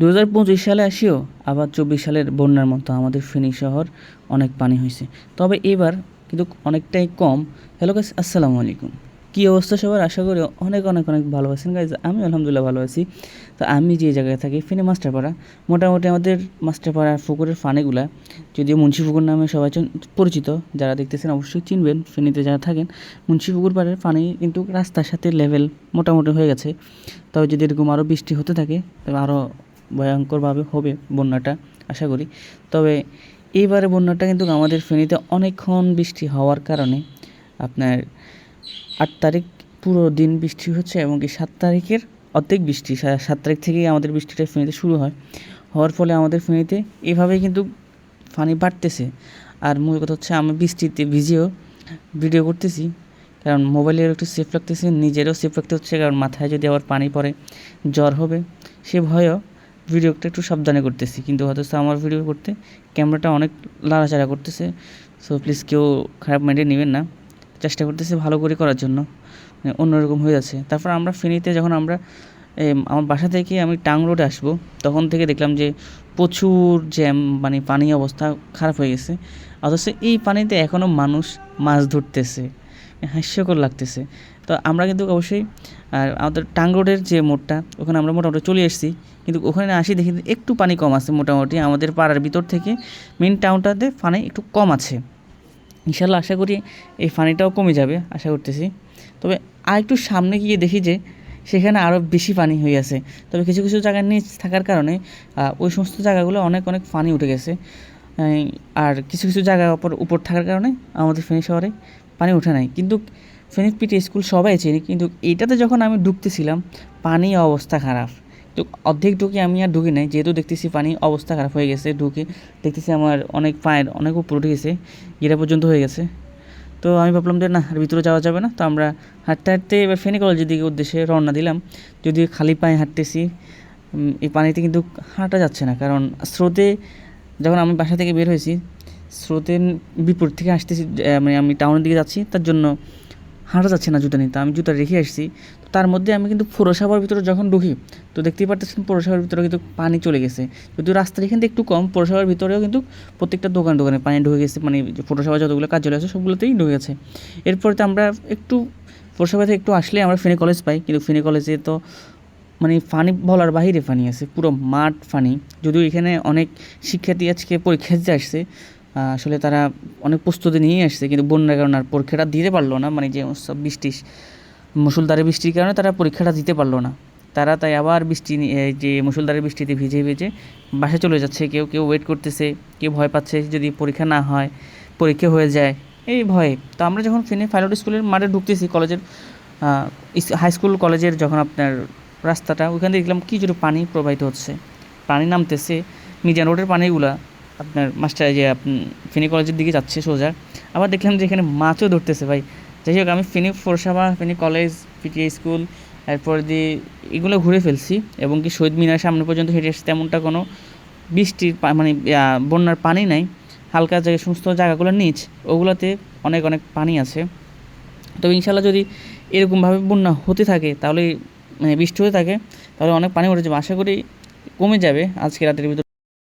দু হাজার পঁচিশ সালে আসিও, আবার চব্বিশ সালের বন্যার মতো আমাদের ফেনী শহর অনেক পানি হয়েছে। তবে এবার কিন্তু অনেকটাই কম। হ্যালো গাইস আসসালামু আলাইকুম। কী অবস্থা সবার? আশা করি অনেক অনেক অনেক ভালো আছেন গাইজ আমি আলহামদুলিল্লাহ ভালো আছি। তো আমি যে জায়গায় থাকি, ফেনী মাস্টারপাড়া। মোটামুটি আমাদের মাস্টারপাড়ার পুকুরের ফানিগুলা, যদিও মুন্সি পুকুর নামে সবাই পরিচিত, যারা দেখতেছেন অবশ্যই চিনবেন, ফেনীতে যারা থাকেন। মুন্সি পুকুর পাড়ের পানি কিন্তু রাস্তার সাথে লেভেল মোটামুটি হয়ে গেছে। তবে যদি এরকম আরও বৃষ্টি হতে থাকে, তবে আরও ভয়ঙ্করভাবে হবে বন্যাটা, আশা করি। তবে এইবারে বন্যাটা কিন্তু আমাদের ফেনীতে অনেকক্ষণ বৃষ্টি হওয়ার কারণে আপনার আট তারিখ পুরো দিন বৃষ্টি হচ্ছে এবং কি সাত তারিখের অর্ধেক বৃষ্টি সাত তারিখ থেকেই আমাদের বৃষ্টিটা ফেনীতে শুরু হয়। হওয়ার ফলে আমাদের ফেনীতে এভাবেই কিন্তু পানি বাড়তেছে। আর মূল কথা হচ্ছে আমি বৃষ্টিতে ভিজেও ভিডিও করতেছি, কারণ মোবাইলের একটু সেফ রাখতেছি নিজেরও সেফ রাখতে হচ্ছে, কারণ মাথায় যদি আবার পানি পড়ে, জ্বর হবে, সে ভয়েও ভিডিওটা একটু সাবধানে করতেছি, কিন্তু অথচ আমার ভিডিও করতে ক্যামেরাটা অনেক লাড়াচাড়া করতেছে সো প্লিজ কেউ খারাপ মাইন্ডে নেবেন না। চেষ্টা করতেছি ভালো করে করার জন্য মানে অন্যরকম হয়ে যাচ্ছে। তারপর আমরা ফেনীতে যখন আমরা আমার বাসা থেকে আমি টাং রোডে আসব, তখন থেকে দেখলাম যে প্রচুর জ্যাম মানে পানি অবস্থা খারাপ হয়ে গেছে। অথচ এই পানিতে এখনও মানুষ মাছ ধরতেছে। হাস্যকর লাগতেছে। তো আমরা কিন্তু অবশ্যই, আর আমাদের টাং রোডের যে মোড়টা, ওখানে আমরা মোটামুটি চলে এসেছি। কিন্তু ওখানে আসি দেখি একটু পানি কম আছে মোটামুটি। আমাদের পাড়ার ভিতর থেকে মেন টাউনটাতে পানি একটু কম আছে। ইনশাল্লাহ আশা করি এই পানিটাও কমে যাবে, আশা করতেছি। তবে আর একটু সামনে গিয়ে দেখি যে সেখানে আরও বেশি পানি হয়ে আছে। তবে কিছু কিছু জায়গার নিচ থাকার কারণে ওই সমস্ত জায়গাগুলো অনেক অনেক পানি উঠে গেছে। আর কিছু কিছু জায়গার উপর উপর থাকার কারণে আমাদের ফেনী শহরে পানি ওঠে নাই। কিন্তু ফেনী পিটি স্কুল সবাই চিনি, কিন্তু এইটাতে যখন আমি ঢুকতেছিলাম পানি অবস্থা খারাপ। তো অর্ধেক ঢুকে আমি আর ঢুকি নাই, যেহেতু দেখতেছি পানি অবস্থা খারাপ হয়ে গেছে, ঢুকে দেখতেছি আমার অনেক পায়ের অনেক উপর উঠে গেছে, গিরা পর্যন্ত হয়ে গেছে। তো আমি ভাবলাম যে না, আর ভিতরে যাওয়া যাবে না। তো আমরা হাঁটতে হাঁটতে এবার ফেনী কলেজের দিকে উদ্দেশ্যে রওনা দিলাম। যদি খালি পায়ে হাঁটতেছি এই পানিতে কিন্তু হাঁটা যাচ্ছে না। কারণ স্রোতে যখন আমি বাসা থেকে বের হয়েছি স্রোতের বিপরীত থেকে আসতেছি মানে আমি টাউনের দিকে যাচ্ছি, তার জন্য হাঁটা যাচ্ছে না জুতা নিতে। আমি জুতা রেখে আসছি। তো তার মধ্যে আমি কিন্তু পৌরসভার ভিতরে যখন ঢুকি, তো দেখতেই পারতেছেন পৌরসভার ভিতরে কিন্তু পানি চলে গেছে। যদিও রাস্তার এখান থেকে একটু কম, পৌরসভার ভিতরেও কিন্তু প্রত্যেকটা দোকান দোকানে পানি ঢুকে গেছে মানে পৌরসভা যতগুলো কার্যালয় আছে সবগুলোতেই ঢুকে গেছে। এরপরে তো আমরা একটু, পৌরসভা থেকে একটু আসলে আমরা ফেনে কলেজ পাই, কিন্তু ফেনে কলেজে তো মানে পানি বলার বাহিরে পানি আছে, পুরো মাঠ পানি। যদিও এখানে অনেক শিক্ষার্থী আজকে পরীক্ষা দিতে আসছে আসলে তারা অনেক প্রস্তুতি নিয়ে আসছে, কিন্তু বন্যার কারণে আর পরীক্ষাটা দিতে পারল না মানে যে সব বৃষ্টি মুসুলধারে বৃষ্টির কারণে তারা পরীক্ষাটা দিতে পারল না। তারা তাই আবার বৃষ্টি যে মুসুলধারে বৃষ্টিতে ভিজে ভিজে বাসা চলে যাচ্ছে, কেউ কেউ ওয়েট করতেছে, কেউ ভয় পাচ্ছে যদি পরীক্ষা না হয়, পরীক্ষা হয়ে যায়, এই ভয়ে। তো আমরা যখন ফেনে ফাইলট স্কুলের মাঠে ঢুকতেছি, কলেজের হাই স্কুল কলেজের যখন আপনার রাস্তাটা ওখানে দেখলাম কি জোরে পানি প্রবাহিত হচ্ছে। পানি নামতেছে মিজান রোডের পানিগুলা। আপনার মাস্টার যে ফেনী কলেজের দিকে যাচ্ছে সোজা। আবার দেখলাম যে এখানে মাছও ধরতেছে ভাই। যাই হোক, আমি ফেনী পৌরসভা ফেনী কলেজ পিটিআই স্কুল, এরপর দিয়ে এগুলো ঘুরে ফেলছি এবং কি শহীদ মিনার সামনে পর্যন্ত হেঁটে এসেছি। তেমনটা কোনো বৃষ্টির মানে বন্যার পানি নাই। হালকা যে সমস্ত জায়গাগুলো নিচ। ওগুলোতে অনেক অনেক পানি আছে। তবে ইনশাল্লাহ যদি এরকমভাবে বন্যা হতে থাকে, তাহলে মানে বৃষ্টি হতে থাকে, তাহলে অনেক পানি উঠে যাবে। আশা করি কমে যাবে আজকে রাতের ভিতর।